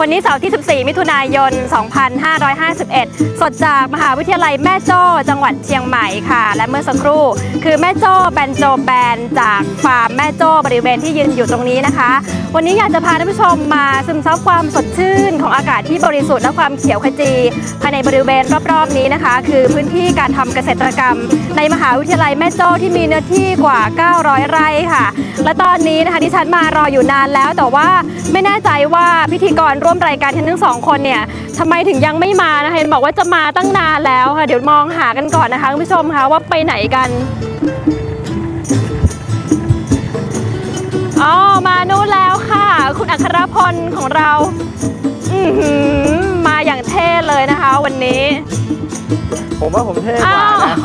วันนี้เสาร์ที่ 14 มิถุนายน 2551 สดจากมหาวิทยาลัยแม่โจ้จังหวัดเชียงใหม่ค่ะ และเมื่อสักครู่ คือแม่โจ้แบนโจแบนจากฟาร์มแม่โจ้บริเวณที่ยืนอยู่ตรงนี้นะคะ วันนี้อยากจะพาท่านผู้ชมมาซึมซับความสดชื่นของอากาศที่บริสุทธิ์และความเขียวขจี ภายในบริเวณรอบๆนี้นะคะ คือพื้นที่การทำเกษตรกรรม ในมหาวิทยาลัยแม่โจ้ที่มีเนื้อที่กว่า 900 ไร่ค่ะ และตอนนี้นะคะที่ฉันมารออยู่นานแล้ว แต่ว่าไม่แน่ใจว่าพิธีกรร่วมรายการทั้งสองคนเนี่ยทำไมถึงยังไม่มานะคะเห็นบอกว่าจะมาตั้งนานแล้วค่ะ เดี๋ยวมองหากันก่อนนะคะคุณผู้ชมคะว่าไปไหนกันอ๋อ มานู่นแล้วค่ะ คุณอัครพลของเรา อือหือมาอย่างเท่เลยนะคะวันนี้ ผมว่าผมเท่กอ้าว่าว นะ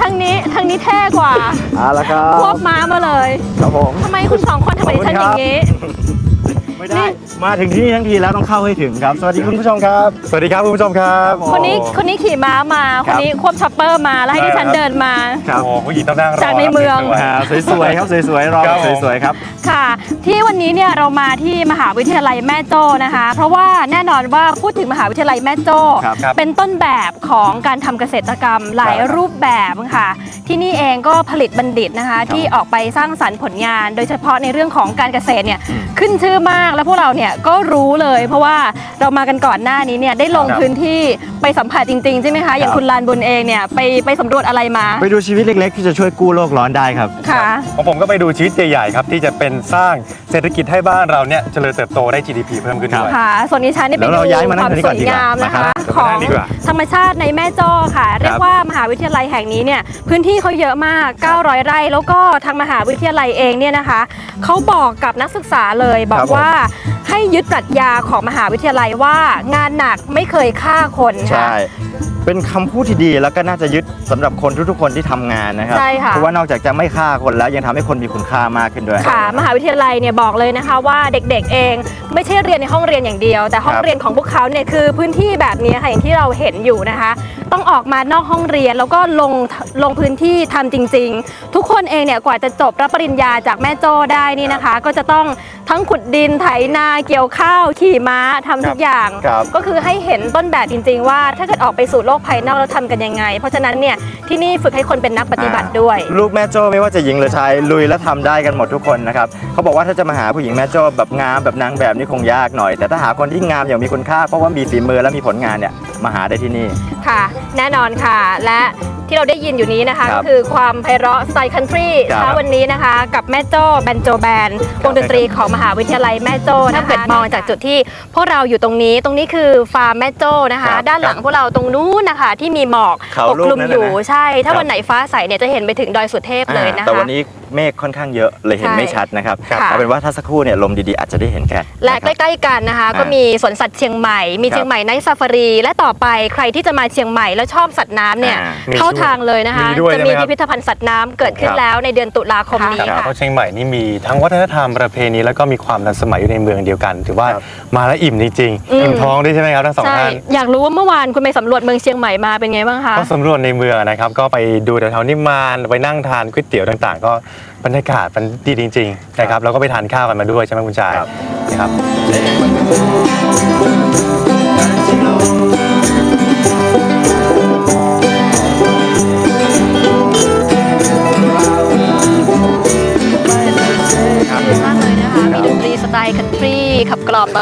ทางนี้ทางนี้เท่กว่า เอาละครัควบบม้ามาเลย ครับผม ทำไมคุณสองคนทำไมดิฉันอย่างนี้ ไม่ได้ มาถึงที่นี่ทั้งทีแล้วต้องเข้าให้ถึงครับ สวัสดีคุณผู้ชมครับ สวัสดีครับคุณผู้ชมครับคนนี้คนนี้ขี่ม้ามาคครับนนี้ควบช็อปเปอร์มา แล้วให้ดิฉันเดินมา ครับโอ้ผู้หญิงต้องนั่งรอจากในเมืองอ่าสวยๆครับสวยๆรอครับผมสวยๆครับ ค่ะ ที่วันนี้เนี่ยเรามาที่มหาวิทยาลัยแม่โจ้นะคะ เพราะว่าแน่นอนว่าพูดถึงมหาวิทยาลัยแม่โจ้ครับครับเป็นต้นแบบของการทำเกษตรกรรมหลายครับรูปแบบค่ะ ที่นี่เองก็ผลิตบัณฑิตนะคะ ที่ออกไปสร้างสรรค์ผลงาน โดยเฉพาะในเรื่องของการเกษตรเนี่ยขึ้นชื่อมากแล้วพวกเราเนี่ยก็รู้เลย เพราะว่าเรามากันก่อนหน้านี้เนี่ยได้ลงครับพื้นที่ไปสัมผัสจริงๆใช่ไหมคะอย่างครับ คุณลานบุญเองเนี่ยไปไปสำรวจอะไรมาไปดูชีวิตเล็กๆ ที่จะช่วยกู้โลกร้อนได้ครับ ค่ะ ของผมก็ไปดูชีวิตใหญ่ๆครับ ที่จะเป็นสร้างเศรษฐกิจให้บ้านเราเนี่ยเจริญเติบโตได้ GDP เพิ่มขึ้นด้วย ค่ะ ส่วนนี้ฉันนี่ไปแล้วดูเราย้ายมานั่คงวามตรงนี้สก่อวนยดีกว่างามนะคะนะครับของเดี๋ยวมานั่งดีกว่าธรรมชาติในแม่โจ้ค่ะ เรียกว่ามหาวิทยาลัยแห่งนี้เนี่ยพื้นที่เขาเยอะมาก 900 ไร่ แล้วก็ทางมหาวิทยาลัยเองเนี่ยนะคะเขาบอกกับนักศึกษาเลยบอครักบผมว่าให้ยึดปรัชญาของมหาวิทยาลัยว่างานหนักไม่เคยฆ่าคนค่ะใช่ เป็นคำพูดที่ดีแล้วก็น่าจะยึดสำหรับคนทุกๆคนที่ทำงานนะครับ ใช่ค่ะ เพราะว่านอกจากจะไม่ฆ่าคนแล้วยังทำให้คนมีคุณค่ามากขึ้นด้วย ค่ะมหาวิทยาลัยเนี่ยบอกเลยนะคะว่าเด็กๆเอง ไม่ใช่เรียนในห้องเรียนอย่างเดียว แต่ห้องครับเรียนของพวกเขาเนี่ยคือพื้นที่แบบนี้ค่ะอย่างที่เราเห็นอยู่นะคะ ต้องออกมานอกห้องเรียนแล้วก็ลงลงพื้นที่ทำจริง ๆ ทุกคนเองเนี่ยกว่าจะจบรับปริญญาจากแม่โจ้ได้นี่นะคะ ก็จะต้องทั้งขุดดินไถนาเกี่ยวข้าวขี่ม้าทำทุกอย่าง ครับ ก็คือให้เห็นต้นแบบจริง ๆ ว่าถ้าเกิดออกไปสู่โลกภายนอกแล้วทำกันยังไง เพราะฉะนั้นเนี่ยที่นี่ฝึกให้คนเป็นนักปฏิบัติด้วย ลูกแม่โจ้ไม่ว่าจะหญิงหรือชายลุยและทำได้กันหมดทุกคนนะครับเขาบอกว่าถ้าจะมาหาผู้หญิงแม่โจ้แบบงามแบบนางแบบนี่คงยากหน่อย แต่ถ้าหาคนที่งามอย่างมีคุณค่าเพราะว่ามีฝีมือและมีผลงานเนี่ยมาหาได้ที่นี่ค่ะ แน่นอนค่ะ และที่เราได้ยินอยู่นี้นะคะครัก็บคือความไพเราะสไตล์คันทรีครับเช้าวันนี้นะคะ กับแม่โจ้แบนโจแบนวงดนตรีของมหาวิทยาลัยแม่โจ้ถ้าเกิดมองจากจุดที่ พวกเราอยู่ตรงนี้ตรงนี้คือฟาร์มแม่โจ้นะคะครับด้านหลังพวกเราตรงนู้นนะคะ ที่มีหมอกเขาปกคลุมลูกนั่นอยู่น่ะนะใช่ ถ้าครับวันไหนฟ้าใสเนี่ยจะเห็นไปถึงดอยสุเทพเลยนะคะแต่วันนี้ เมฆค่อนข้างเยอะเลยเห็นใช่ไม่ชัดนะครับค่ะเอาเป็นว่าถ้าสักครู่เนี่ยลมดีๆอาจจะได้เห็นกันและนใกครับล้ๆกันนะคะอ่าก็มีสวนสัตว์เชียงใหม่ มีครับเชียงใหม่ไนท์ซาฟารี และต่อไปใครที่จะมาเชียงใหม่แล้วชอบสัตว์น้ำเนี่ยอ่ามีเข้าทางเลยนะคะมีด้วยจะใช่ไหมมีครับพิพิธภัณฑ์สัตว์น้ำเกิดขึ้นครับแล้วในเดือนตุลาคมนี้ครับค่ะเพราะเชียงใหม่นี่มีทั้งวัฒนธรรมประเพณีแล้วก็มีความทันสมัยอยู่ในเมืองเดียวกัน ถือว่าครับมาแล้วอิ่มจริงอืมๆอิ่มท้องด้วยใช่ไหมครับทั้งสองใช่ท่านอยากรู้ว่าเมื่อวานคุณไปสำรวจเมืองเชียงใหม่มาเป็นไงบ้างคะก็สำรวจในเมืองนะครับก็ไปดูแถวๆนิมานไปนั่งทานก๋วยเตี๋ยวต่างๆ ก็บรรยากาศมันดีจริงๆนะครับแล้วก็ไปทานข้าวกันมาด้วยใช่ไหมคุณชายครับนะครับ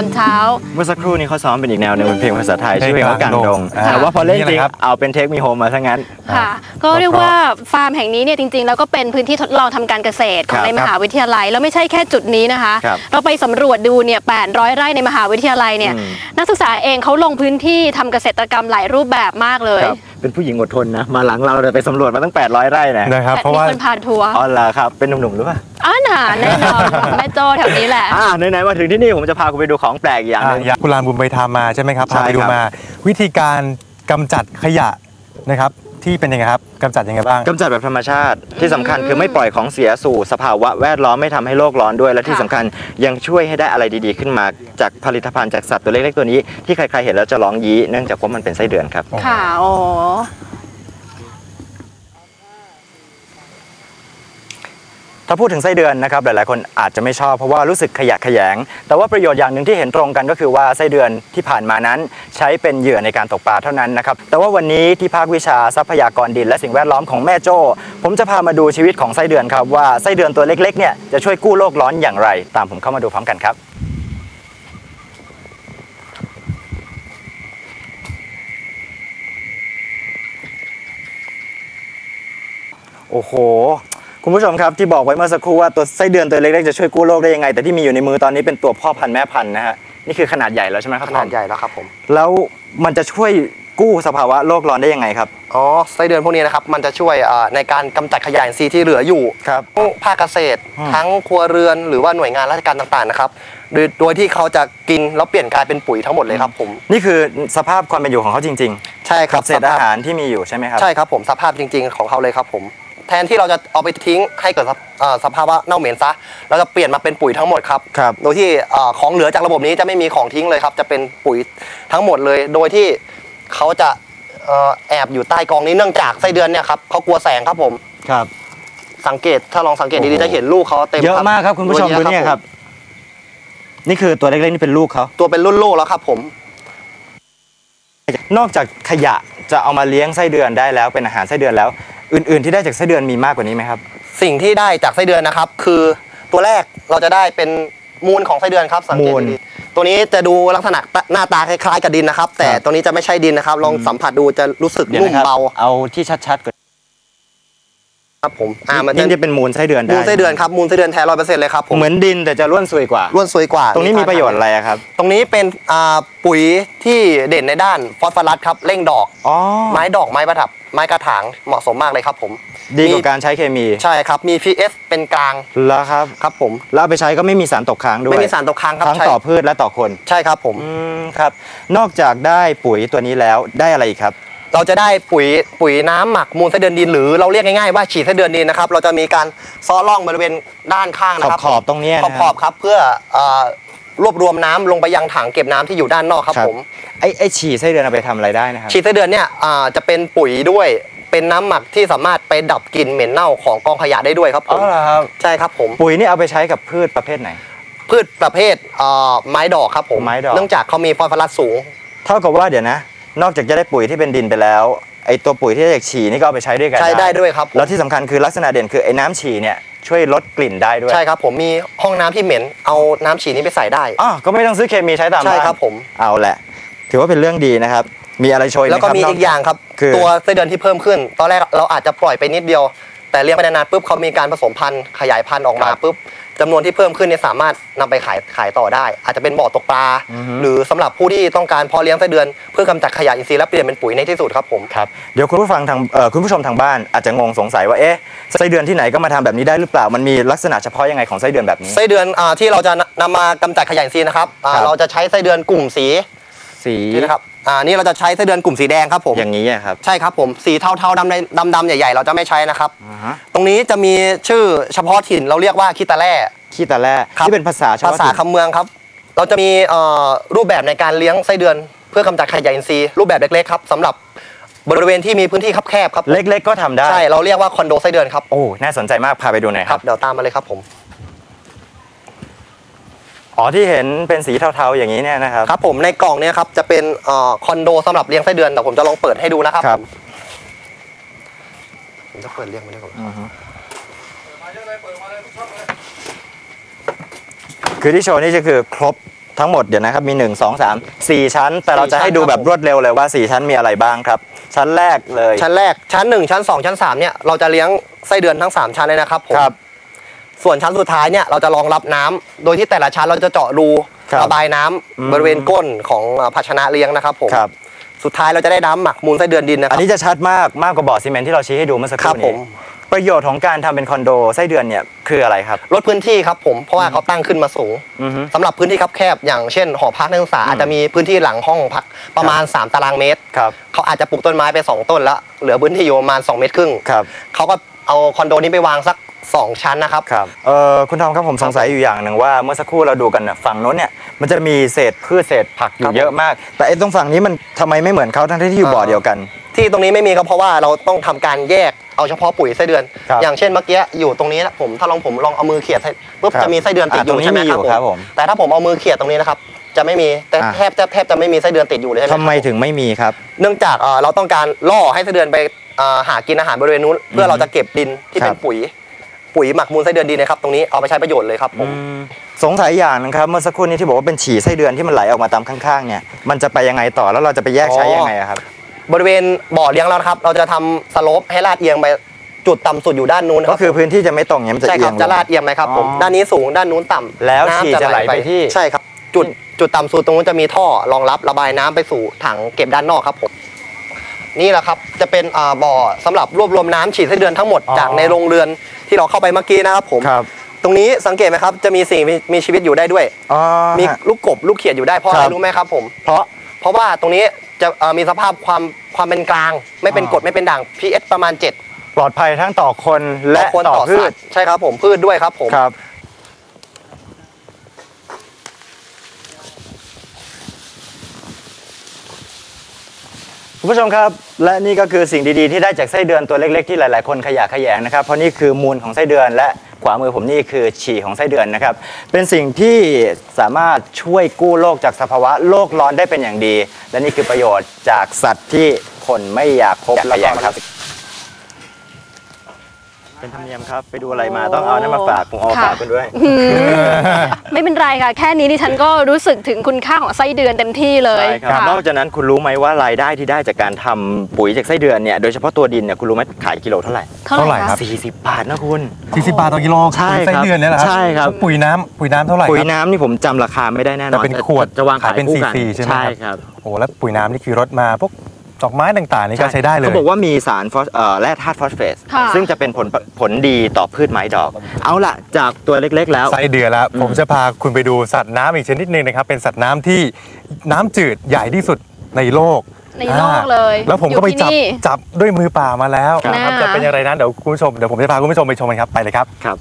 อมตอนเช้า เมื่อสักครู่นี้เขาซ้อมเป็นอีกแนวหนึงเป็นเพลงภาษาไทยเพลงชื่อเพลงว่ากลางดงอ่าแต่ว่าพอเล่นนี่จริงแหละครับเอาเป็นเทคมีโฮมมาซะงั้น ค่ะ ก็เรียกว่าฟาร์มแห่งนี้เนี่ยจริงๆ แล้วก็เป็นพื้นที่ทดลองทำการเกษตรขครัองบในมหาวิทยาลัย แล้วไม่ใช่แค่จุดนี้นะคะ ครับเราไปสำรวจดูเนี่ย800 ไร่ในมหาวิทยาลัยเนี่ยอืมนักศึกษาเองเขาลงพื้นที่ทำเกษตรกรรมหลายรูปแบบมากเลย ครับ เป็นผู้หญิงอดทนนะ มาหลังเราเลยไปสำรวจมาตั้ง 800 ไร่นะนะครับ เพแต่ราะมีว่าคนพาทัวร์อ๋อเหรอครับ เป็นหนุ่มๆหรือเปล่าอ๋อหนาแน่นอนแม่โจ้แถวนี้แหละอ่าไหนๆมาถึงที่นี่ผมจะพาคุณไปดูของแปลกอีกอย่างหอ่านึงอยากคุณลานบุญไปทำมาใช่ไหมครับใช่พาไปดูครับมา วิธีการกำจัดขยะนะครับ ที่เป็นยังไงครับกำจัดยังไงบ้าง กำจัดแบบธรรมชาติที่สำคัญคือไม่ปล่อยของเสียสู่สภาวะแวดล้อมไม่ทำให้โลกร้อนด้วย และที่ค่ะสำคัญยังช่วยให้ได้อะไรดีๆขึ้นมาจากผลิตภัณฑ์จากสัตว์ตัวเล็กๆตัวนี้ที่ใครๆเห็นแล้วจะร้องยี้เนื่องจากว่ามันเป็นไส้เดือนครับ ค่ะโอ้ ถ้าพูดถึงไส้เดือนนะครับหลายๆ คนอาจจะไม่ชอบเพราะว่ารู้สึกขยะแขยง แต่ว่าประโยชน์อย่างหนึ่งที่เห็นตรงกันก็คือว่าไส้เดือนที่ผ่านมานั้น ใช้เป็นเหยื่อในการตกปลาเท่านั้นนะครับแต่ว่าวันนี้ที่ภาควิชาทรัพยากรดินและสิ่งแวดล้อมของแม่โจ้ ผมจะพามาดูชีวิตของไส้เดือนครับว่าไส้เดือนตัวเล็กๆเนี่ยจะช่วยกู้โลกร้อนอย่างไร ตามผมเข้ามาดูพร้อมกันครับโอ้โห คุณผู้ชมครับที่บอกไว้เมื่อสักครู่ว่าตัวไส้เดือนตัวเล็กๆจะช่วยกู้โลกได้ยังไง แต่ที่มีอยู่ในมือตอนนี้เป็นตัวพ่อพันธุ์แม่พันธุ์นะฮะนี่คือขนาดใหญ่แล้วใช่ไหมครับขนาดใหญ่แล้วครับผมแล้วมันจะช่วยกู้สภาวะโลกร้อนได้ยังไงครับอ๋อไส้เดือนพวกนี้นะครับมันจะช่วยอ่าในการกำจัดขยะอินทรีย์ที่เหลืออยู่ครับทั้งภาคเกษตรอืมทั้งครัวเรือนหรือว่าหน่วยงานราชการต่างๆนะครับโดยโดยที่เขาจะกินแล้วเปลี่ยนกลายเป็นปุ๋ยทั้งหมดเลยครับผมนี่คือสภาพความเป็นอยู่ของเขาจริงใช่ๆครักับเศษอาหารที่มีอยู่ใช่ไหมครับใช่ครับผมสภาพจริง ๆ ของเขาเลยครับผม แทนที่เราจะเอาไปทิ้งให้เกิดสภอ่าสภาวะเน่าเหม็นซะเราจะเปลี่ยนมาเป็นปุ๋ยทั้งหมดครับครับ โดยที่อ่าของเหลือจากระบบนี้จะไม่มีของทิ้งเลยครับ จะเป็นปุ๋ยทั้งหมดเลย โดยที่เขาจะเอ่อแอบอยู่ใต้กองนี้เนื่องจากไส้เดือนเนี่ยครับเขากลัวแสงครับผม ครับ สังเกตถ้าลองสังเกตโอ้ดีโหๆจะเห็นลูกเขาเต็มเยอะมากครับคุณผู้ชมดูตัวเนี่ยครับนี่คือตัวเล็กๆนี่เป็นลูกเขาตัวเป็นรุ่นลูกแล้วครับผม นอกจากขยะจะเอามาเลี้ยงไส้เดือนได้แล้วเป็นอาหารไส้เดือนแล้ว อื่น ๆ ที่ได้จากไส้เดือนมีมากกว่านี้ไหมครับ สิ่งที่ได้จากไส้เดือนนะครับ คือตัวแรกเราจะได้เป็นมูลของไส้เดือนครับสังเกตมูลดีๆตัวนี้จะดูลักษณะหน้าตาคล้ายๆกับดินนะครับ แต่ครับตัวนี้จะไม่ใช่ดินนะครับ ลองสัมผัสดูจะรู้สึกเดี๋ยวนุ่มนะครับเบาเอาที่ชัดๆก่อนครับผมอ่ามันจะนี่จะเป็นมูลไส้เดือนได้มูลไส้เดือนครับมูลไส้เดือนแท้ร้อยเปอร์เซ็นต์เลยครับผมเหมือนดินแต่จะร่วนซุยกว่า ร่วนสวยกว่าตรงนี้มีประโยชน์อะไรอะครับ ตรงนี้เป็นอ่าปุ๋ยที่เด่นในด้านฟอสฟอรัสครับเร่งดอก อ๋อ ไม้ดอกไม้ประดับ ไม้กระถางเหมาะสมมากเลยครับผมดีกว่าการใช้เคมีใช่ครับมี PS เป็นกลางแล้วครับครับผมแล้วเอาไปใช้ก็ไม่มีสารตกค้างด้วยไม่มีสารตกค้างครับทั้งใช่ต่อพืชและต่อคนใช่ครับผม อืมครับ นอกจากได้ปุ๋ยตัวนี้แล้วได้อะไรอีกครับ เราจะได้ปุ๋ยปุ๋ยน้ำหมักมูลไส้เดือนดินหรือเราเรียกง่ายๆว่าฉีดไส้เดือนดินนะครับ เราจะมีการซ้อร่องบริเวณด้านข้างนะครับขอบๆตรงเนี้ยขนะอบๆครับเพื่อเอ่อ รวบรวมน้ำลงไปยังถังเก็บน้ำที่อยู่ด้านนอกครับ ผม ไอ้ไอ้ฉี่ไส้เดือนเอาไปทำอะไรได้นะครับ ฉีดไส้เดือนเนี่ยอ่าจะเป็นปุ๋ยด้วย เป็นน้ำหมักที่สามารถไปดับกลิ่นเหม็นเน่าของกองขยะได้ด้วยครับผอ๋อม เหรอครับ ใช่ครับผม ปุ๋ยนี่เอาไปใช้กับพืชประเภทไหน พืชประเภทเอ่อไม้ดอกครับผมไม้ดอก เนื่องจากเขามีฟอสฟอรัสสูง เท่ากับว่าเดี๋ยวนะ นอกจากจะได้ปุ๋ยที่เป็นดินไปแล้ว ไอ้ตัวปุ๋ยที่ได้จากฉี่นี่ก็เอาไปใช้ด้วยกันใช้ได้ด้วยครับผม แล้วที่สำคัญคือลักษณะเด่นคือไอ้น้ำฉี่เนี่ย ช่วยลดกลิ่นได้ด้วยใช่ครับผมมีห้องน้ำที่เหม็น เอาน้ำฉีดนี้ไปใส่ได้ อ๋อก็ไม่ต้องซื้อเคมีใช้ตามใช่บ้านครับผม เอาแหละ ถือว่าเป็นเรื่องดีนะครับ มีอะไรโชยไหมแล้วคก็รับมีนอีกอย่างครับ คือ ตัวไส้เดือนที่เพิ่มขึ้น ตอนแรกเราอาจจะปล่อยไปนิดเดียว แต่เลี้ยงไปนานๆปุ๊บเขามีการผสมพันธุ์ขยายพันธุ์ออกมาปุ๊บ จำนวนที่เพิ่มขึ้นเนี่ยสามารถนำไปขายขายต่อได้ อาจจะเป็นบ่อตกปลา หรือสำหรับผู้ที่ต้องการเพาะเลี้ยงไส้เดือน เพื่อกำจัดขยะอินทรีย์และเปลี่ยนเป็นปุ๋ยในที่สุดครับผม ครับเดี๋ยวคุณผู้ฟังทางเอ่อคุณผู้ชมทางบ้านอาจจะงงสงสัยว่าเอ๊ะไส้เดือนที่ไหนก็มาทำแบบนี้ได้หรือเปล่ามันมีลักษณะเฉพาะยังไงของไส้เดือนแบบนี้ ไส้เดือนอ่าที่เราจะนำมากำจัดขยะอินทรีย์นะครับอ่าครับ เราจะใช้ไส้เดือนกลุ่มสี สีนี่นะครับอ่านี่เราจะใช้ไส้เดือนกลุ่มสีแดงครับผมอย่างนี้อะครับ ใช่ครับผมสีเทาๆดำดำดำๆใหญ่ๆ เราจะไม่ใช้นะครับอ่าฮะตรงนี้จะมีชื่อเฉพาะถิ่นเราเรียกว่าคิตาแร่ขี้ตาแร่ครับที่เป็นภาษาเฉภาพาะษาถิ่นคำเมืองครับ เราจะมีเอ่อรูปแบบในการเลี้ยงไส้เดือน เพื่อกำจัดขยะอินทรีย์รูปแบบเล็กๆครับสำหรับบริเวณที่มีพื้นที่คับแคบครับเล็กๆก็ทำได้ใช่เราเรียกว่าคอนโดไส้เดือนครับโอ้น่าสนใจมากพาไปดูหน่อยคครัรับบเดี๋ยวตามมาเลยครับผม อ๋อที่เห็นเป็นสีเทาๆอย่างนี้เนี่ยนะครับ ครับผมในกล่องเนี้ครับจะเป็นเอ่อคอนโดสำหรับเลี้ยงไส้เดือนแต่ผมจะลองเปิดให้ดูนะครับครับผมผมจะเปิดเลี้ยงไม่ได้ก่อนคือที่โชว์นี่จะคือครบทั้งหมดเดี๋ยวนะครับมี 1 2 3 4 ชั้น แต่เราจะให้ดูแบบรวดเร็วเลยว่า 4 ชั้นมีอะไรบ้างครับ ชั้นแรกเลย ชั้นแรกชั้นหนึ่งชั้นสองชั้นสามเนี่ยเราจะเลี้ยงไส้เดือนทั้งสามชั้นเลยนะครับผมครับ ส่วนชั้นสุดท้ายเนี่ยเราจะรองรับน้ำโดยที่แต่ละชั้นเราจะเจาะรูครับระบายน้ำอืม บริเวณก้นของเอ่อภาชนะเลี้ยงนะครับผมครับ สุดท้ายเราจะได้น้ำหมักมูลไส้เดือนดินนะคอัรันบนี้จะชัดมากมากกว่าบ่อซีเมนต์ที่เราชี้ให้ดูเมื่อสักคครัรู่บผนี้ม ประโยชน์ของการทำเป็นคอนโดไส้เดือนเนี่ยคืออะไรครับ ลดพื้นที่ครับผมเพราะว่าเขาตั้งขึ้นมาสูงอือฮึ สำหรับพื้นที่คับแคบอย่างเช่นหอพักนักศึกษาอาจจะมีพื้นที่หลังห้องพักประมาณ 3 ตารางเมตร ครับ เขาอาจจะปลูกต้นไม้ไป 2 ต้นแล้ว เหลือพื้นที่อยู่ประมาณ 2 เมตรครึ่งครับ เขาก็เอาคอนโดนี้ไปวางสัก 2 ชั้นนะครับ ครับเออคุณทอมครับผมสงสัยอยู่อย่างหนึ่งว่าเมื่อสักครู่เราดูกันน่ะฝั่งโน้นเนี่ยมันจะมีเศษพืชเศษผักอครัยู่บเยอะมาก แต่ไอ้ตรงฝั่งนี้มันทำไมไม่เหมือนเขาทั้งที่อยู่บ่อเดียวกันที่ที่ตรงนี้ไม่มีก็เพราะว่าเราต้องทำการแยกเอาเฉพาะปุ๋ยไส้เดือน ครับอย่างเช่นเมื่อกี้อยู่ตรงนี้นะผมถ้าลองผมลองเอามือเขี่ยไส้ปุ๊บครับจะมีไส้เดือนติดอยู่อะตรงนี้ใช่ไหมมีอยู่คครัรับบผมแต่ถ้าผมเอามือเขี่ยตรงนี้นะครับจะไม่มีแต่อะแทบจะแทบจะไม่มีไส้เดือนติดอยู่เลยใช่ไหมทำไมถึงไม่มีครับ เนื่องจากเอ่อเราต้องการล่อให้ไส้เดือนไปเอ่อหากินอาหารบริเวณนู้น เพื่อเราจะเก็บดินที่เป็นครับ ปุ๋ย ปุ๋ยหมักมูลไส้เดือนดีนะครับตรงนี้เอาไปใช้ประโยชน์เลยครับผม สงสัยอย่างนะครับเมื่อสักครู่นี้ที่บอกว่าเป็นฉี่ไส้เดือนที่มันไหลออกมาตามข้างๆเนี่ยมันจะไปยังไงต่อแล้วเราจะไปแยกใช้ยังไงอะครับ บริเวณบ่อเลี้ยงเรานะครับ เราจะทำสโลปให้ลาดเอียงไปจุดต่ำสุดอยู่ด้านนู้นนะก็คือพื้นที่จะไม่ตรงเนี่ยมันจะใช่เอีคยรับงจะลาดเอียงไหมครับผมอ๋อด้านนี้สูงด้านนู้นต่ำแล้วน้ำฉี่จะไหลไปที่ ใช่ครับ จุดจุดต่ำสุดตรงนู้นจะมีท่อรองรับระบายน้ำไปสู่ถังเก็บด้านนอกครับผม นี่แหละครับจะเป็นอ่าบ่อสำหรับรวบรวมน้ำฉีดไส้เดือนทั้งหมดอ๋อ จากในโรงเรือนที่เราเข้าไปเมื่อกี้นะครับผมครับตรงนี้สังเกตไหมครับจะมีสิ่งมีมีชีวิตอยู่ได้ด้วย อ๋อมีฮะ ลูกกบลูกเขียดอยู่ได้เพราะอะคไรรับ รู้ไหมครับผม เพราะ เพราะว่าตรงนี้จะเอ่อมีสภาพความความเป็นกลาง ไม่เป็นอ๋อกรดไม่เป็นด่าง pH ประมาณ7ปลอดภัยทั้งต่อคนต่และอคนต่อต่อพืสัชตว์ใช่ครับผมพืชด้วยครับผม ครับ คุณผู้ชมครับ และนี่ก็คือสิ่งดีๆ ที่ได้จากไส้เดือนตัวเล็ก ๆ ที่หลายๆ คนขยะแขยงนะครับ เพราะนี่คือมูลของไส้เดือนและขวามือผมนี่คือฉี่ของไส้เดือนนะครับ เป็นสิ่งที่สามารถช่วยกู้โลกจากสภาวะโลกร้อนได้เป็นอย่างดี และนี่คือประโยชน์จากสัตว์ที่คนไม่อยากพบและแยงครับ เป็นธรรมเนียมครับไปดูอะไรมาต้องเอานั่นมาฝากผมเอามาฝากคุณด้วยไม่เป็นไรค่ะ แค่นี้ดิฉันก็รู้สึกถึงคุณค่าของไส้เดือนเต็มที่เลยใช่ครับค่ะนอกจากนั้นคุณรู้ไหมว่ารายได้ที่ได้จากการทำปุ๋ยจากไส้เดือนเนี่ยโดยเฉพาะตัวดินเนี่ยคุณรู้ไหมขายกิโลเท่าไหร่ เท่าไหร่เท่าไหร่คครัรับบ40 บาทนะคุณ 40 บาทต่อกิโลใช่ปุ๋ยไส้ครับเดือนเนี่ยเหรอครับใช่ครับ ปุ๋ยน้ำปุ๋ยน้ำเท่าไหร่ปุ๋ยครับ น้ำนี่ผมจำราคาไม่ได้แน่นอนแต่เป็นขวดจะวางขายขายเป็นคู่กันซีๆใช่ไหมใช่ครับครับ โอ้แล้วปุ๋ยน้ำนี่คือรถมาพวก ดอกไม้ต่างๆนี่ก็ใช้ได้เลย เขาบอกว่ามีสารฟอสเอ่อแร่ธาตุฟอสเฟตค่ะ ซึ่งจะเป็นผลผลดีต่อพืชไม้ดอก เอาล่ะ จากตัวเล็กๆแล้ว ไส้เดือนแล้วอืมผมจะพาคุณไปดูสัตว์น้ำอีกชนิดหนึ่งนะครับ เป็นสัตว์น้ำที่น้ำจืดใหญ่ที่สุดในโลกในโลกเลยอ่าแล้วผมก็ไปอยู่ที่จับนี่จับด้วยมือเปล่ามาแล้วครับนะครับจะเป็นอย่างไรนั้นเดี๋ยวคุณผู้ชมเดี๋ยวผมจะพาคุณผู้ชมไปชมกันครับไปเลยครับ ครับ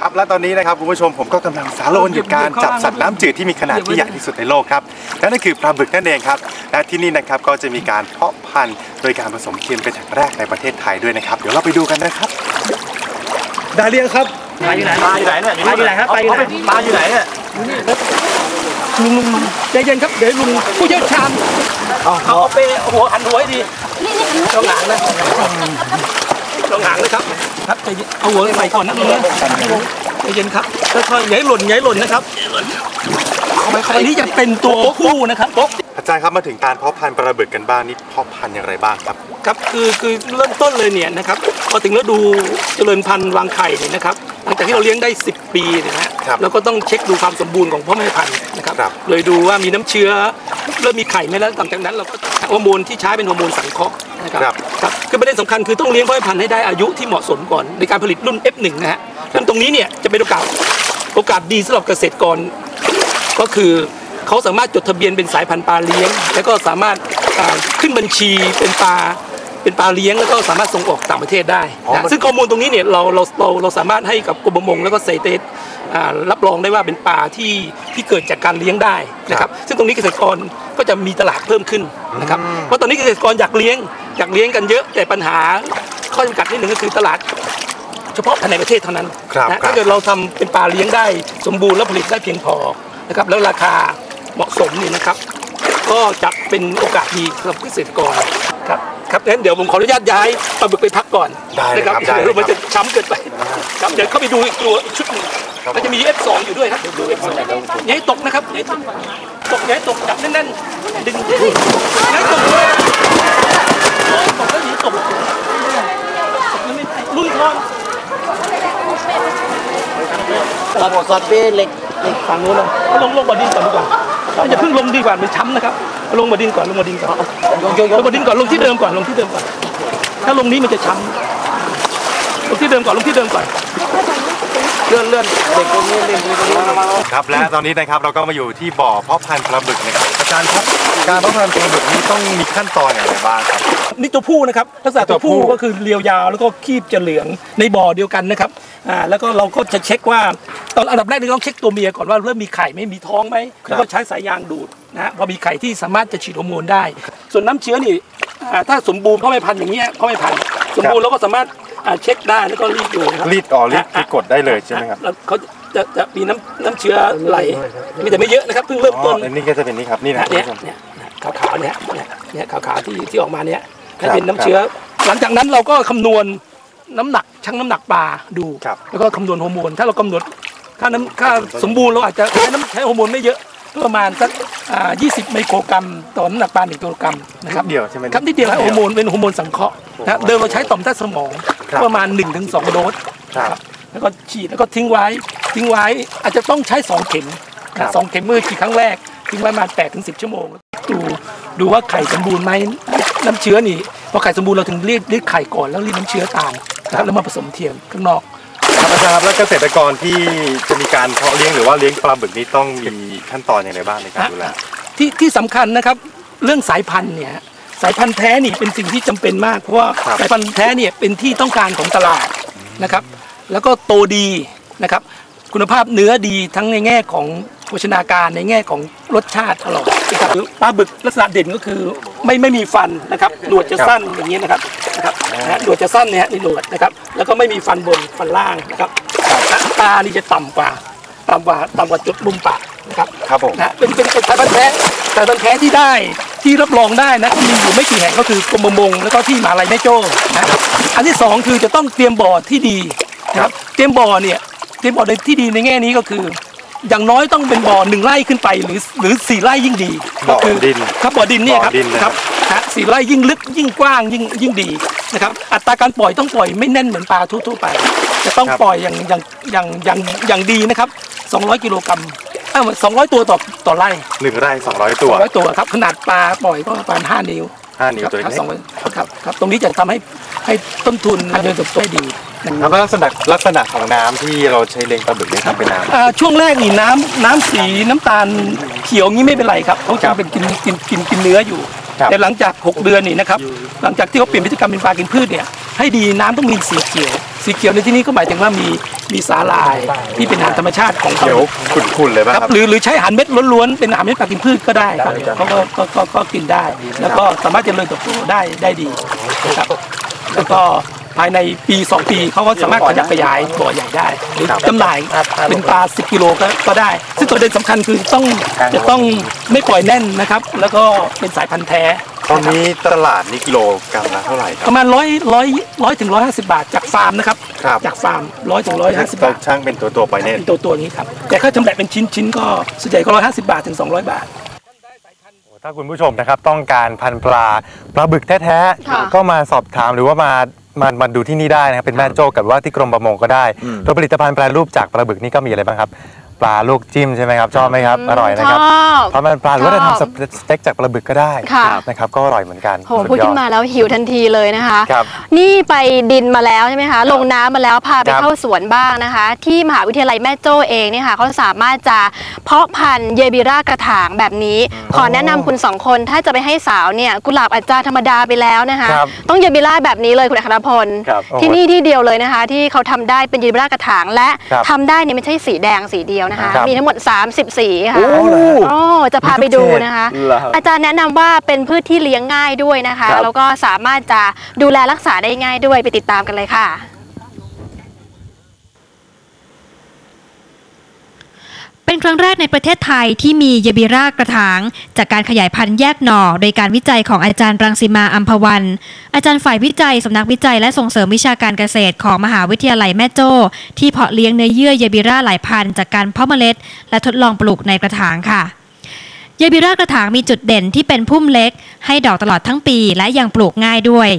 ครับและตอนนี้นะครับคุณผู้ชมผมก็กำลังสาโลนอยู่การจับสัตว์น้ำจืดที่มีขนาดที่ใหญ่ที่สุดในโลกครับนั่นก็คือปลาบึกนั่นเองครับและที่นี่นะครับก็จะมีการเพาะพันธุ์โดยการผสมเทียมเป็นแห่งแรกในประเทศไทยด้วยนะครับเดี๋ยวเราไปดูกันนะครับ ดาเลียงครับปลาอยู่ไหนปลาอยู่ไหนเนี่ยปลาอยู่ไหนครับปลาอยู่ไหนปลาอยู่ไหนเนี่ยลุงลุงลุงใจเย็นครับเดี๋ยวลุงผู้เชี่ยวชาญเอาเอาไปหัวหันหัวให้ดีตรงหางนะ ตรงหางนะครับ ครับใจเย็นเอาหัวใส่ก่อนนะลุงนะใจเย็นครับค่อยๆอย่าให้หล่นอย่าให้หล่นนะครับอันนี้จะเป็นตัวผู้นะครับอาจารย์ครับมาถึงการเพาะพันธุ์ปลาบึกกันบ้างนี่เพาะพันธุ์อย่างไรบ้างครับครับคือคือเริ่มต้นเลยเนี่ยนะครับพอถึงฤดูเจริญพันธุ์วางไข่เนี่ยนะครับหลังจากที่เราเลี้ยงได้ 10 ปีเนี่ยนะฮะ ครับเราก็ต้องเช็คดูความสมบูรณ์ของพ่อแม่พันธุ์นะครับ ครับ เลยดูว่ามีน้ำเชื้อเริ่มมีไข่ไหมแล้วหลังจากนั้นเราก็ฮอร์โมนที่ใช้เป็นฮอร์โมนสังเคราะห์นะครับครับคือประเด็นสำคัญคือต้องเลี้ยงพ่อแม่พันธุ์ให้ได้อายุที่เหมาะสมก่อนในการผลิตรุ่น F1 นะฮะซึ่งตรงนี้เนี่ยจะเป็นโอกาสโอกาสดีสำหรับเกษตรกร ก็คือเขาสามารถจดทะเบียนเป็นสายพันธุ์ปลาเลี้ยง แล้วก็สามารถอ่าขึ้นบัญชีเป็นปลา เป็นปลาเลี้ยงแล้วก็สามารถส่งออกต่างประเทศได้อ๋อนะมันซึ่งข้อมูลตรงนี้เนี่ยเราเราเราเราสามารถให้กับกรมประมงแล้วก็เซเตสอ่ารับรองได้ว่าเป็นปลาที่ที่เกิดจากการเลี้ยงได้นะครับซึ่งตรงนี้เกษตรกรก็จะมีตลาดเพิ่มขึ้นนะครับเพราะตอนนี้เกษตรกรอยากเลี้ยงอยากเลี้ยงกันเยอะแต่ปัญหาข้อจำกัดนิดหนึ่งก็คือตลาดเฉพาะภายในประเทศเท่านั้นครับนะครับถ้าเกิดเราทำเป็นปลาเลี้ยงได้สมบูรณ์และผลิตได้เพียงพอนะครับแล้วราคาเหมาะสมนี่นะครับ ก็จะเป็นโอกาสดีสำหรับเกษตรกร ครับครับงั้นเดี๋ยวผมขออนุญาตย้ายปลาบึกไปพักก่อนได้เลยนะครับได้เลยเดี๋ยวมันครัจะบช้ำเกินไปครับเดี๋ยวเข้าไปดูอีกตัวอีกชุดหนึงก็จะมี F2 อยู่ด้วยครับเดี๋ยวดู F2 อย่าให้ตกนะครับอย่าให้ตกตกอย่าให้ตกจับแน่นๆดึงอย่าให้ตกเลยตกแล้วหนีตกตกแล้วไม่ได้รุ่นทองเราสอดเป้เหล็กเหล็กฝั่งนู้นเลยเอาลงลงบอดินก่อนดีกว่าอย่าเพิ่งลงดีกว่ามันช้ำนะครับเอา ลงบอดินก่อนลงบอดินก่อนยกยกยลกงบอดินก่อนลงที่เดิมก่อนลงที่เดิมก่อน ถ้าลงนี้มันจะช้ำลงที่เดิมก่อนลงที่เดิมก่อน เลื่อนเลื่อนเหล็กตรงนี้เหล็กตรงนี้ครับและตอนนี้นะครับเราก็มาอยู่ที่บ่อเพาะพันธุ์ปลาบึกนะครับอาจารย์ครับการเพาะพันธุ์ปลาบึกนี้ต้องมีขั้นตอนอย่างไรบ้างครับ นี่ตัวผู้นะครับลักษณะตัวผู้ตัวผู้ก็คือเรียวยาวแล้วก็คีบจะเหลืองในบ่อเดียวกันนะครับอ่าแล้วก็เราก็จะเช็คว่าตอนอันดับแรกเราต้องเช็คตัวเมียก่อนว่าเริ่มมีไข่ไหม่มีท้องไหมแล้วก็ใช้สายยางดูดนะฮะพอมีไข่ที่สามารถจะฉีดฮอร์โมนได้ ส่วนน้ำเชื้อนี่อ่าถ้าสมบูรณ์พ่อไม่พันธุ์อย่างเงี้ยพ่อไม่พันธุ์สมบูรณ์เราก็สามารถ อ่าเช็คได้แล้วก็รีดดูนะครับรีดอ๋อรีดคือกดได้เลยใช่ไหมครับแล้วเขาจะจะมีน้ำน้ำเชื้อไหลมีแต่ไม่เยอะนะครับเพิ่งเริ่มอ๋ต้อนอันนี้ก็จะเป็นนี่ครับนี่นะนะคุณเนี่ยผู้ชม เนี่ยขาวขาวๆเนี่ยเนี่ยเนี่ยขาวขาวๆที่ที่ออกมาเนี่ยให้ครับเป็นน้ำเชื้อ หลังจากนั้นเราก็คำนวณน้ำหนักชั่งน้ำหนักปลาดู ครับ แล้วก็คำนวณฮอร์โมนถ้าเรากำหนดค่าน้ำค่าสมบูรณ์เราอาจจะใช้น้ำใช้ฮอร์โมนไม่เยอะประมาณสักอ่า20 ไมโครกรัมต่อน้ำหนักปลา1กิโลกรัมนะครับ นิดเดียวใช่ไหมครับนิดเดียวฮะฮอร์โมนเป็นฮอร์โมนสังเคราะห์นะเดิมเราใช้ต่อมใต้สมอง ครับ ประมาณ 1-2 โดส ครับ แล้วก็ฉีดแล้วก็ทิ้งไว้ ทิ้งไว้ อาจจะต้องใช้สองเข็มครันะบสองเข็มเมื่อฉีดครั้งแรก ทิ้งไว้ประมาณแปดถึงสิบชั่วโมง ดูดูว่าไข่สมบูรณ์ไหมน้ำเชื้อนี่พอไข่สมบูรณ์เราถึงรีดรีดไข่ก่อนแล้วรีดน้ำเชื้อตามนะครับแล้วมาผสมเทียมข้างนอก ครับอาจารย์ครับแล้วเกษตรกรที่จะมีการเพาะเลี้ยงหรือว่าเลี้ยงปลาบึกนี้ต้องมีขั้นตอนอย่างไรบ้างในการดูแล ที่ที่สำคัญนะครับเรื่องสายพันธุ์เนี่ย สายพันธุ์แท้นี่เป็นสิ่งที่จำเป็นมาก เพราะว่าครับสายพันธุ์แท้เนี่ยเป็นที่ต้องการของตลาดนะครับ แล้วก็โตดีนะครับ คุณภาพเนื้อดีทั้งในแง่ของโภชนาการในแง่ของรสชาติอร่อยนะครับปลาบึกลักษณะเด่นก็คือไม่ไม่มีฟันนะครับหนวดจะสั้นอย่างนี้นะครับนะครับนะฮะหนวดจะสั้นเนี่ยฮะนี่หนวดนะครับ แล้วก็ไม่มีฟันบนฟันล่างนะครับตานี่จะต่ำกว่าต่ำกว่าต่ำกว่าจุดมุมปากนะครับครับผมนะเป็นเป็นเป็นสายพันธุ์แท้สายพันธุ์แท้ที่ได้ ที่รับรองได้นะมีอยู่ไม่กี่แห่งก็คือกรมประมงแล้วก็ที่มหาลัยแม่โจ้นะครับอันที่สองคือจะต้องเตรียมบ่อที่ดีนะครับเตรียมบ่อเนี่ยเตรียมบ่อในที่ดีในแง่นี้ก็คือ อย่างน้อยต้องเป็นบ่อหนึ่งไร่ขึ้นไปหรือหรือสี่ไร่ยิ่งดีบ่ก็อคือดินครับบ่อดินเนี่ยครับบ่อดินนะครับ ฮะสี่ไร่ยิ่งลึกยิ่งกว้างยิ่งยิ่งดีนะครับอัตราการปล่อยต้องปล่อยไม่แน่นเหมือนปลาทั่วๆไป จะต้องปล่อยอย่างอย่างอย่างอย่างอย่างดีนะครับ 200 กิโลกรัม เอ้า200ตัวต่อต่อไร่หนึ่งไร่สองร้อยตัว200ตัวครับขนาดปลาปล่อยก็ประมาณ5นิ้วห้านิ้วครับตัวครับเล็กสองร้อยครับครับตรงนี้จะทำให้ให้ต้นทุนการเดินเติบโตได้ดีนะครับ แล้วก็ลักษณะลักษณะของน้ำที่เราใช้เลี้ยงปลาบึกนี่ทำเป็นน้ำอ่าช่วงแรกนี่น้ำน้ำสีน้ำตาลเขียวงี้ไม่เป็นไรครับเขาจะเป็นกินกินกินกินเนื้ออยู่ ครับแต่หลังจาก 6 เดือนนี่นะครับหลังจากที่เขาเปลี่ยนพฤติกรรมเป็นปลากินพืชเนี่ยให้ดีน้ำต้องมีสีเขียว สีเขียวในที่นี้ก็หมายถึงว่ามี มีสาหร่ายที่เป็นอาหารธรรมชาติของเขาเขียวขุ่นๆเลยป่ะครับครับหรือหรือใช้อาหารเม็ดล้วนๆเป็นอาหารเม็ดปลากินพืชก็ได้ครับเขาก็ก็ก็ก็กินได้ แล้วก็สามารถเจริญเติบโตได้ได้ดีนะครับแล้วก็ภายในปี2ปีเขาก็สามารถขยับขยายบ่อใหญ่ได้หรือจำหน่ายเป็นปลา 10 กิโลก็ก็ได้ ซึ่งตัวเด่นสำคัญคือต้องจะต้องไม่ปล่อยแน่นนะครับ แล้วก็เป็นสายพันธุ์แท้ ตอนนี้ตลาดนี่กิโลกรัมละเท่าไหร่คปรับระมาณร้อยร้อยร้อยถึงร้อยห้าสิบาทจากฟาร์มนะครับครับ จากฟาร์มร้อยถึงร้อยห้าสิบเราบาทช่างเป็นตัวตัวๆไปเนี่ยเป็นตัวตัวนี้ครับแต่ถ้าจำแหละเป็นชิ้นชิ้นๆก็ส่วนใหญ่ก็ร้อยห้าสิบาทถึงสองร้อยบาท ถ้าคุณผู้ชมนะครับต้องการพันธุ์ปลาปลาบึกแท้ค่ะ ๆก็มาสอบถามหรือว่ามามามาดูที่นี่ได้นะครับเป็นแม่โจ้กับว่าที่กรมประมงก็ได้อืมตัวผลิตภัณฑ์แปรรูปจากปลาบึกนี่ก็มีอะไรบ้างครับ ปลาลูกจิ้มใช่ไหมครับชอบไหมครับอร่อยนะครับชอบเพราะมันปลาหรือว่าจะทำสเต็กจากปลาบึกก็ได้ค่ะนะครับก็อร่อยเหมือนกันโหพูดขึ้นมาแล้วหิวทันทีเลยนะคะครับนี่ไปดินมาแล้วใช่ไหมคะลงน้ำมาแล้วพาไปครับเข้าสวนบ้างนะคะ ที่มหาวิทยาลัยแม่โจ้เองเนี่ยค่ะเขาสามารถจะเพาะพันธุ์เยบิรากระถางแบบนี้ ขอแนะนำคุณสองคนถ้าจะไปให้สาวเนี่ยกุหลาบอาจจะธรรมดาไปแล้วนะคะครับต้องเยบิราแบบนี้เลยคุณอัครพลครับโอ้โหที่นี่ที่เดียวเลยนะคะ ที่เขาทำได้เป็นเยบิรากระถางและครับทำได้เนี่ยไม่ใช่สีแดงสีเดียวนะคะ ครับ มีทั้งหมด 30 สีค่ะ โอ้เหรอโอ้จะพาไปดูนะคะ เหรอครับอาจารย์แนะนำว่าเป็นพืชที่เลี้ยงง่ายด้วยนะคะ ครับ แล้วก็สามารถจะดูแลรักษาได้ง่ายด้วยไปติดตามกันเลยค่ะ เป็นครั้งแรกในประเทศไทยที่มีเยบิรากระถาง จากการขยายพันธุ์แยกหน่อ โดยการวิจัยของอาจารย์รังสิมาอัมพวัน อาจารย์ฝ่ายวิจัยสำนักวิจัยและส่งเสริมวิชาการเกษตรของมหาวิทยาลัยแม่โจ้ที่เพาะเลี้ยงเนื้อเยื่อเยบิราหลายพันธุ์จากการเพาะเมล็ด และทดลองปลูกในกระถางค่ะเยบิรากระถางมีจุดเด่นที่เป็นพุ่มเล็ก ให้ดอกตลอดทั้งปีและยังปลูกง่ายด้วย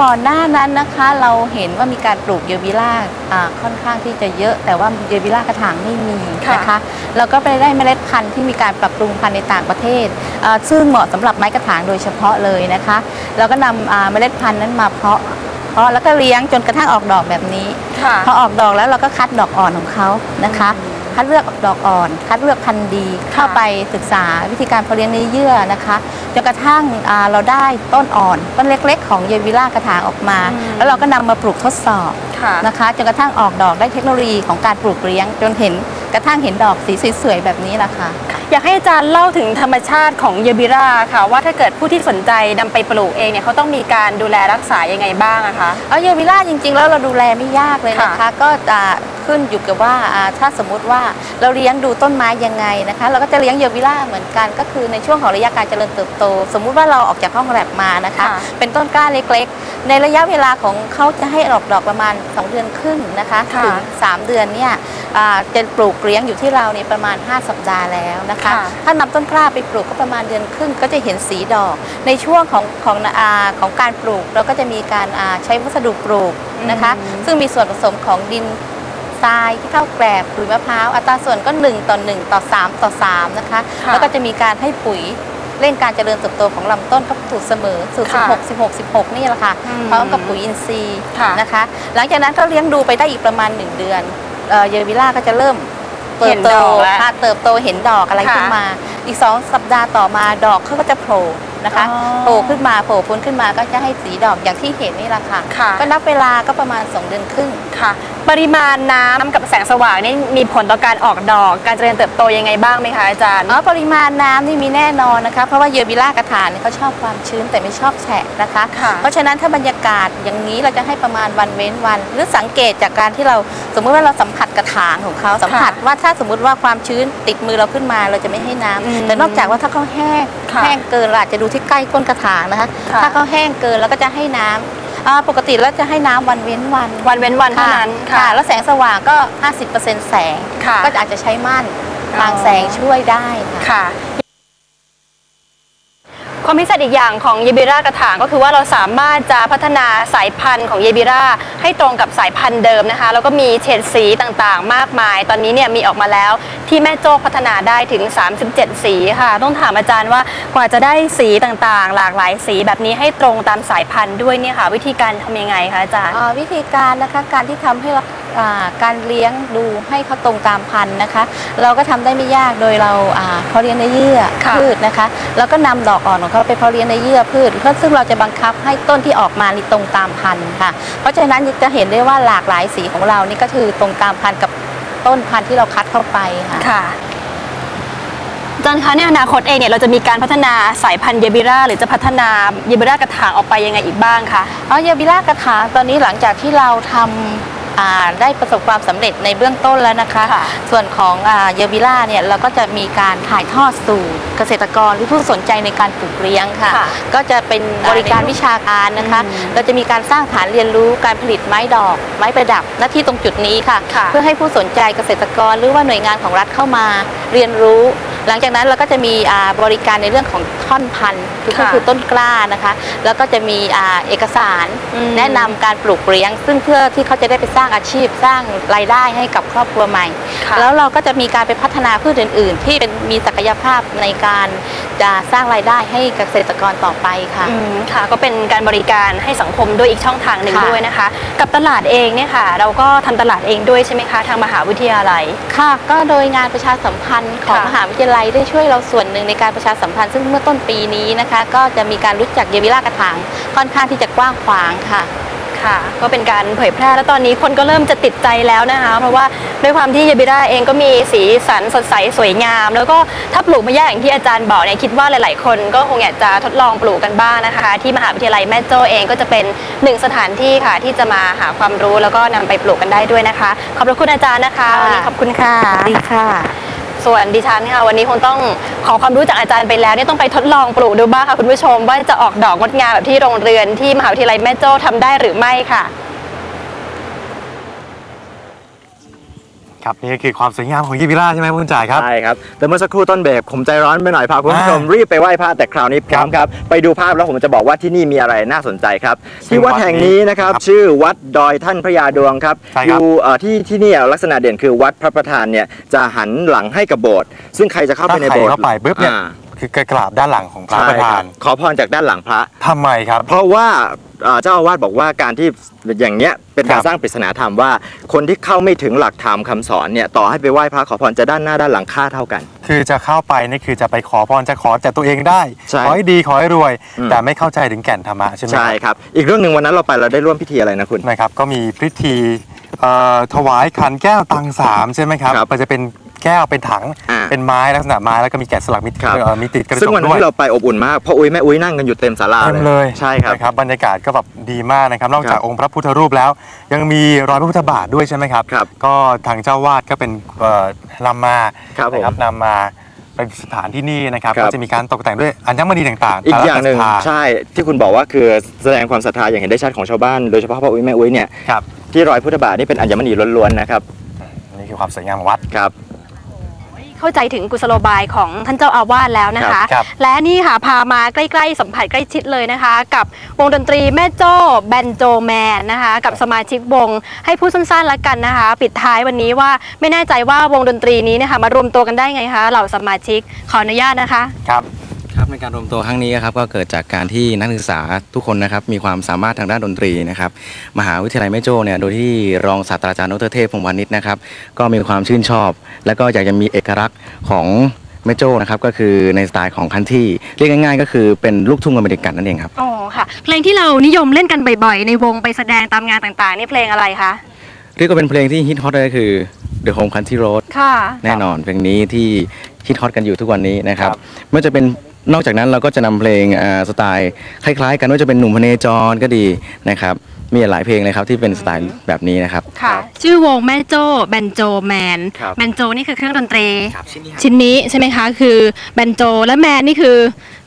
ก่อนหน้านั้นนะคะเราเห็นว่ามีการปลูกเยบิล่าอ่าค่อนข้างที่จะเยอะ แต่ว่าเยบิล่ากระถางไม่มีนะคะเราก็ไปได้เมล็ดพันธุ์ที่มีการปรับปรุงพันธุ์ในต่างประเทศอ่าซึ่งเหมาะสำหรับไม้กระถางโดยเฉพาะเลยนะคะ เราก็นำอ่าเมล็ดพันธุ์นั้นมาเพาะเพาะแล้วก็เลี้ยงจนกระทั่งออกดอกแบบนี้ค่ะพอออกดอกแล้วเราก็คัดดอกอ่อนของเขานะคะ คัดเลือกดอกอ่อน คัดเลือกพันธุ์ดี เข้าไปศึกษาวิธีการเพาะเลี้ยงเนื้อเยื่อนะคะจนกระทั่งอ่าเราได้ต้นอ่อนต้นเล็ก ๆ ของเยวิล่ากระถางออกมา แล้วเราก็นำมาปลูกทดสอบค่ะนะคะจนกระทั่งออกดอกได้เทคโนโลยีของการปลูกเลี้ยง จนเห็นกระทั่งเห็นดอกสีสวยๆแบบนี้แหละค่ะอยากให้อาจารย์เล่าถึงธรรมชาติของเยบิราค่ะ ว่าถ้าเกิดผู้ที่สนใจนำไปปลูกเองเนี่ยเขาต้องมีการดูแลรักษายังไงบ้างอะคะเอาเยวิล่าจริงๆ แล้วเราดูแลไม่ยากเลยนะคะค่ะก็จะ ขึ้นอยู่กับว่าอ่าถ้าสมมุติว่าเราเลี้ยงดูต้นไม้ยังไงนะคะเราก็จะเลี้ยงเยวิล่าเหมือนกัน ก็คือในช่วงของระยะการเจริญเติบโต สมมุติว่าเราออกจากห้องแลบมานะคะค่ะเป็นต้นกล้าเล็กๆ ในระยะเวลาของเขาจะให้ออกดอกประมาณ 2 เดือนครึ่งนะคะค่ะถึง3 เดือนเนี่ยอ่าจะปลูกเลี้ยงอยู่ที่เราเนี่ยประมาณ 5 สัปดาห์แล้วนะคะค่ะถ้านำต้นกล้าไปปลูกก็ประมาณเดือนครึ่งก็จะเห็นสีดอก ในช่วงของของอาของการปลูกเราก็จะมีการอ่าใช้วัสดุปลูกนะคะ ซึ่งมีส่วนผสมของดิน ทรายที่เข้าแกลบหรือมะพร้าวอัตราส่วนก็ 1 ต่อ 1 ต่อ 3 ต่อ 3 นะคะ ค่ะแล้วก็จะมีการให้ปุ๋ยเร่งการเจริญเติบโตของลำต้นก็สูตรเสมอสูตรค่ะ16 16 16 นี่แหละค่ะอืมพร้อมกับปุ๋ยอินทรีย์ค่ะนะคะ หลังจากนั้นก็เลี้ยงดูไปได้อีกประมาณ 1 เดือนเอ่อเยอร์วิล่าก็จะเริ่มเติเห็บนโตดอกแล้วค่ะเติบโตเห็นดอกอะไรค่ะขึ้นมา อีก 2 สัปดาห์ต่อมาดอกเขาก็จะโผล่นะคะอ๋อ โผล่ขึ้นมาโผล่พ้นขึ้นมาก็จะให้สีดอกอย่างที่เห็นนี่แหละค่ะ ค่ะก็นับเวลาก็ประมาณ 2 เดือนครึ่ง ค่ะ ปริมาณน้ำกับแสงสว่างนี่มีผลต่อการออกดอก การเจริญเติบโตยังไงบ้างไหมคะอาจารย์ อ๋อปริมาณน้ำนี่มีแน่นอนนะคะ เพราะว่าเยอร์บิล่ากระถางเนี่ยเขาชอบความชื้นแต่ไม่ชอบแฉะนะคะ ค่ะเพราะฉะนั้นถ้าบรรยากาศอย่างนี้เราจะให้ประมาณวันเว้นวัน หรือสังเกตจากการที่เราสมมุติว่าเราสัมผัสกระถางของเขาสัมผัสว่าถ้าสมมุติว่าความชื้นติดมือเราขึ้นมาเราจะไม่ให้น้ำอืมแต่นอกจากว่าถ้าเขาแห้งค่ะแห้งเกินเราอาจจะดูที่ใกล้ก้นกระถางนะคะ ค่ะ ถ้าเขาแห้งเกินเราก็จะให้น้ำ อ่าปกติเราจะให้น้ำวันเว้นวันวันเว้นวันเท่านั้นค่ะแล้วแสงสว่างก็ 50%แสง ค่ะก็อาจจะใช้ม่านอ๋อบางแสงช่วยได้ค่ะ ค่ะ ความพิเศษอีกอย่างของเยบิรากระถางก็คือว่าเราสามารถจะพัฒนาสายพันธุ์ของเยบิราให้ตรงกับสายพันธุ์เดิมนะคะ แล้วก็มีเฉดสีต่างๆ มากมาย ตอนนี้เนี่ยมีออกมาแล้วที่แม่โจ้พัฒนาได้ถึง 37 สีค่ะ ต้องถามอาจารย์ว่ากว่าจะได้สีต่างๆ หลากหลายสีแบบนี้ให้ตรงตามสายพันธุ์ด้วยเนี่ยค่ะ วิธีการทำยังไงคะอาจารย์วิธีการนะคะการที่ทำให้ การเลี้ยงดูให้เขาตรงตามพันธุ์นะคะ เราก็ทำได้ไม่ยากโดยเราอ่าเพาะเลี้ยงในเยื่อค่ะพืชนะคะ แล้วก็นำดอกอ่อนของเขาไปเพาะเลี้ยงในเยื่อพืชเพื่อซึ่งเราจะบังคับให้ต้นที่ออกมานี่ตรงตามพันธุ์ค่ะ เพราะฉะนั้นจะเห็นได้ว่าหลากหลายสีของเรานี่ก็คือตรงตามพันธุ์กับต้นพันธุ์ที่เราคัดเข้าไปค่ะค่ะอาจารย์คะในอนาคตเองเนี่ยเราจะมีการพัฒนาสายพันธุ์เยบิราหรือจะพัฒนาเยบิรากระถางออกไปยังไงอีกบ้างคะเอาเยบิล่ากระถางตอนนี้หลังจากที่เราทำอ่า ได้ประสบความสำเร็จในเบื้องต้นแล้วนะคะค่ะส่วนของอ่าเยบิล่าเนี่ยเราก็จะมีการถ่ายทอดสู่เกษตรกรหรือผู้สนใจในการปลูกเลี้ยงค่ะค่ะก็จะเป็นบริการวิชาการนะคะอืมเราจะมีการสร้างฐานเรียนรู้การผลิตไม้ดอก ไม้ประดับหน้าที่ตรงจุดนี้ค่ะค่ะเพื่อให้ผู้สนใจเกษตรกรหรือว่าหน่วยงานของรัฐเข้ามาเรียนรู้ หลังจากนั้นเราก็จะมีอ่าบริการในเรื่องของท่อนพันธุ์คือก็ค่ะคือต้นกล้านะคะ แล้วก็จะมีอ่าเอกสารอืมแนะนำการปลูกเลี้ยง ซึ่งเพื่อที่เขาจะได้ไปสร้างอาชีพสร้างรายได้ให้กับครอบครัวใหม่ค่ะแล้วเราก็จะมีการไปพัฒนาพืชอื่น ๆ ที่เป็นมีศักยภาพในการจะสร้างรายได้ให้เกษตรกรต่อไปค่ะอืมค่ะ ก็เป็นการบริการให้สังคมด้วยอีกช่องทางหนึ่งค่ะด้วยนะคะ กับตลาดเองเนี่ยค่ะ เราก็ทำตลาดเองด้วยใช่ไหมคะทางมหาวิทยาลัยค่ะ ก็โดยงานประชาสัมพันธ์ของค่ะมหาวิทยาลัยได้ช่วยเราส่วนหนึ่งในการประชาสัมพันธ์ซึ่งเมื่อต้นปีนี้นะคะ ก็จะมีการรู้จักเยวิล่ากระถางค่อนข้างที่จะกว้างขวางค่ะ ค่ะก็เป็นการเผยแพร่แล้วตอนนี้คนก็เริ่มจะติดใจแล้วนะคะ เพราะว่าด้วยความที่เยบิราเองก็มีสีสันสดใสสวยงาม แล้วก็ถ้าปลูกไม่ยากอย่างที่อาจารย์บอกเนี่ยคิดว่าหลาย ๆ คนก็คงอยากจะทดลองปลูกกันบ้างนะคะ ที่มหาวิทยาลัยแม่โจ้เองก็จะเป็นหนึ่งสถานที่ค่ะ ที่จะมาหาความรู้แล้วก็นำไปปลูกกันได้ด้วยนะคะ ขอบพระคุณอาจารย์นะคะวันนี้ขอบคุณค่ะ ดีค่ะ ส่วนดิฉันค่ะวันนี้คงต้องขอความรู้จากอาจารย์ไปแล้วเนี่ยต้องไปทดลองปลูกดูบ้างค่ะคุณผู้ชมว่าจะออกดอกงดงามแบบที่โรงเรือนที่มหาวิทยาลัยแม่โจ้ทำได้หรือไม่ค่ะ ครับนี่ก็คือความสวยงามของยิบิล่าใช่ไหมคุณจ่ายครับ ใช่ครับ แต่เมื่อสักครู่ต้นเบรกผมใจร้อนไปหน่อยพาคุณผู้ชมอ่ารีรีบไปไหว้พระแต่คราวนี้พร้อมครับ ไปดูภาพแล้วผมจะบอกว่าที่นี่มีอะไรน่าสนใจครับซึ่งที่วัดแห่งนี้นะครับครับ ชื่อวัดดอยท่านพระยาดวงครับใช่อครับยู่เอ่อที่ที่เนี่ยลักษณะเด่นคือวัดพระประธานเนี่ยจะหันหลังให้กับโบสถ์ซึ่งใครจะเข้าไปในโบสถ์ถ้าใครเข้าไปปุ๊บเนี่ยอ่าคือกราบด้านหลังของพระใช่ประคธารันบขอพรจากด้านหลังพระทำไมครับ เพราะว่า เอ่อเจ้าอาวาสบอกว่าการที่อย่างเนี้ยเป็นการครับ สร้างปริศนาธรรมว่า คนที่เข้าไม่ถึงหลักธรรมคำสอนเนี่ยต่อให้ไปไหว้พระขอพรจะด้านหน้าด้านหลังค่าเท่ากัน คือจะเข้าไปนี่คือจะไปขอพรจะขอแต่ตัวเองได้ ใช่ขอให้ดีขอให้รวย อืม แต่ไม่เข้าใจถึงแก่นธรรมะใช่ไหมใช่ครับ อีกเรื่องหนึ่งวันนั้นเราไปเราได้ร่วมพิธีอะไรนะคุณ นะครับก็มีพิธี เอ่อถวายขันแก้วตังสามใช่ไหมครับ ครับมันจะเป็นแก้วเป็นถัง อ่า เป็นไม้ลักษณะไม้แล้วก็มีแกะสลักมีครับเอ่อมีติดกระจซึ่งกวันนั้นด้วยที่เราไปอบอุ่นมากพ่ออุ้ยแม่อุ้ยนั่งกันอยู่เต็มศาลาเต็มเลยใช่ครับ นะครับบรรยากาศก็แบบดีมากนะครับ นอกจาครับกองค์พระพุทธรูปแล้ว ยังมีรอยพระพุทธบาทด้วยใช่ไหมครับ ครับก็ทางเจ้าวาดก็เป็นเอ่อนำมาครับผม นะครับนำมา เป็นสถานที่นี่นะครับครับ ก็จะมีการตกแต่งด้วยอัญมณีต่างๆอีกแต่ละอย่างหนึ่งศรัทธใช่ที่คุณบอกว่าคือแสดงความศรัทธาอย่างเห็นได้ชัดของชาวบ้านโดยเฉพาะพ่ออุ้ยแม่อุ้ยเนี่ยครับที่รอยพุทธบาทนี่เป็นอัญมณีล้วนๆนะครับนี่คือความสวยงามของวัด ครับ เข้าใจถึงกุศโลบายของท่านเจ้าอาวาสแล้วนะคะ ครับและนี่ค่ะพามาใกล้ ๆ สัมผัสใกล้ชิดเลยนะคะ กับวงดนตรีแม่โจ้แบนโจแมนนะคะ กับสมาชิกวงให้พูดสั้นๆแล้วกันนะคะ ปิดท้ายวันนี้ว่าไม่แน่ใจว่าวงดนตรีนี้นะคะมารวมตัวกันได้ไงคะเหล่าสมาชิกขออนุญาตนะคะ ครับ ครับในการรวมตัวครั้งนี้ครับก็เกิดจากการที่นักศึกษาทุกคนนะครับมีความสามารถทางด้านดนตรีนะครับมหาวิทยาลัยแม่โจ้เนี่ยโดยที่รองศาสตราจารย์ดรเทพพงษ์วานิชนะครับก็มีความชื่นชอบ และก็อยากจะมีเอกลักษณ์ของแม่โจ้นะครับก็คือในสไตล์ของคันที่เรียกง่ายๆ ก็คือเป็นลูกทุ่งอเมริกันนั่นเองครับอ๋อค่ะ เพลงที่เรานิยมเล่นกันบ่อยๆ ในวงไปแสดงตามงานต่างๆนี่เพลงอะไรคะเรียกว่าเป็นเพลงที่ฮิตฮอตเลยก็คือ The Home Country Road ค่ะ แน่นอนเพลงนี้ที่ฮิตฮอตกันอยู่ทุกวันนี้นะครับครับไม่ว่าจะเป็น นอกจากนั้นเราก็จะนำเพลงอ่าสไตล์คล้ายๆ กันว่าจะเป็นหนุ่มพเนจรก็ดีนะครับมีหลายเพลงเลยครับที่เป็นสไตล์แบบนี้นะครับค่ะชื่อวงแม่โจ้แบนโจแมนครับแบนโจนี่คือเครื่องดนตรีครับชิ้นนี้ครับชิ้นนี้ใช่ไหมคะ คือแบนโจและแมนนี่คือ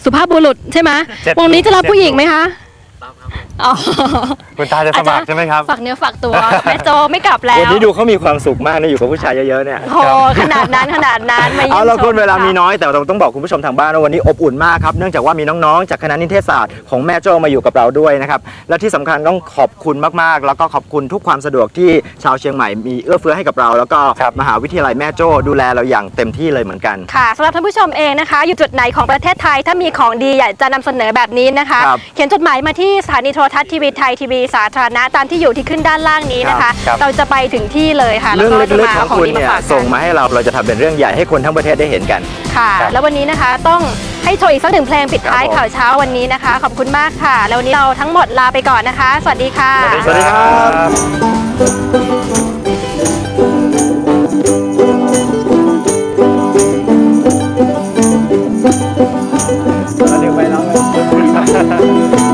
สุภาพบุรุษใช่ไหมเจ็ดวงนี้จะรับผู้หญิงไหมคะ อ๋อคุณตาจะสมัครใช่ไหมครับ ฝากเนื้อฝากตัวแม่โจไม่กลับแล้ววันนี้ดูเขามีความสุขมากนะอยู่กับผู้ชายเยอะๆเนี่ยโอ้ขนาดนั้นขนาดนั้นมายี่ยมเอาละคุณชมเวลามีค่ะน้อยแต่เราต้องบอกคุณผู้ชมทางบ้านว่าวันนี้อบอุ่นมากครับเนื่องจากว่ามีน้องๆ จากคณะนิเทศศาสตร์ของแม่โจ้มาอยู่กับเราด้วยนะครับและที่สำคัญต้องขอบคุณมากๆ แล้วก็ขอบคุณทุกความสะดวกที่ชาวเชียงใหม่มีเอื้อเฟื้อให้กับเรา แล้วก็ครับมหาวิทยาลัยแม่โจ้ดูแลเราอย่างเต็มที่เลยเหมือนกันค่ะสำหรับท่านผู้ชมเองนะคะ อยู่จุดไหนของประเทศไทยถ้ามีของดีอยากจะนำเสนอแบบนี้นะคะครับเขียนจดหมายมาที่สถาานีโทรทัศน์ทีวีไทยทีวีสาธารณะตามที่อยู่ที่ขึ้นด้านล่างนี้นะคะ ครเราจะไปถึงที่เลยค่ะเรื่องเล็กๆของคุณเนี่ยส่งมาให้เราเราจะทำเป็นเรื่องใหญ่ให้คนทั้งประเทศได้เห็นกัน ค่ะ แล้ววันนี้นะคะต้องให้โชว์อีกสักหนึ่งเพลงปิดท้ายข่าวเช้าวันนี้นะคะ ขอบคุณมากค่ะ แล้ววันนี้เราทั้งหมดลาไปก่อนนะคะ สวัสดีค่ะ สวัสดีครับแล้วเดี๋ยวไปแล้ว